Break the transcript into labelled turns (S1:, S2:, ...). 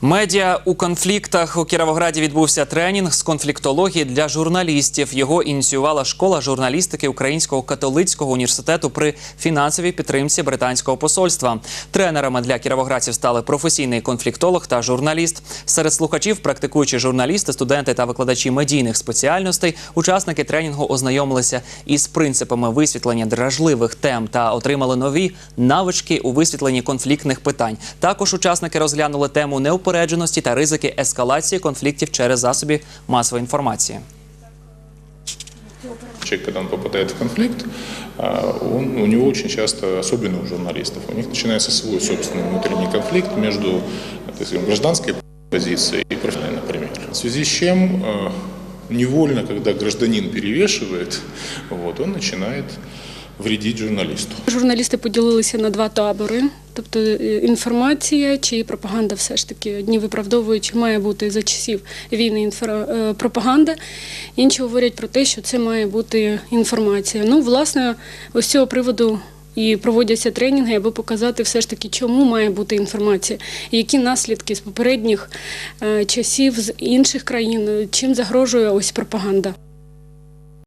S1: Медіа у конфліктах у Кіровограді відбувся тренінг з конфліктології для журналістів. Його ініціювала школа журналістики Українського католицького університету при фінансовій підтримці британського посольства. Тренерами для кіровоградців стали професійний конфліктолог та журналіст. Серед слухачів практикуючі журналісти, студенти та викладачі медійних спеціальностей. Учасники тренінгу ознайомилися із принципами висвітлення дражливих тем та отримали нові навички у висвітленні конфліктних питань. Також учасники розглянули тему неупередженості та ризики ескалації конфліктів через засоби масової інформації.
S2: Человек, когда он попадает в конфликт, он, у него очень часто, особенно у журналистов, у них начинается свой собственный внутренний конфликт между скажем, гражданской позицией и профессиональной, например. В связи с чем невольно, когда гражданин перевешивает, вот, он начинает вредить журналисту.
S3: Журналісти поділилися на два табори. Тобто е, інформація чи пропаганда все ж таки одні виправдовують, чи має бути за часів війни інфра- е, пропаганда, інші говорять про те, що це має бути інформація. Ну, власне, ось цього приводу і проводяться тренінги, аби показати все ж таки, чому має бути інформація, які наслідки з попередніх е, часів з інших країн, чим загрожує ось пропаганда.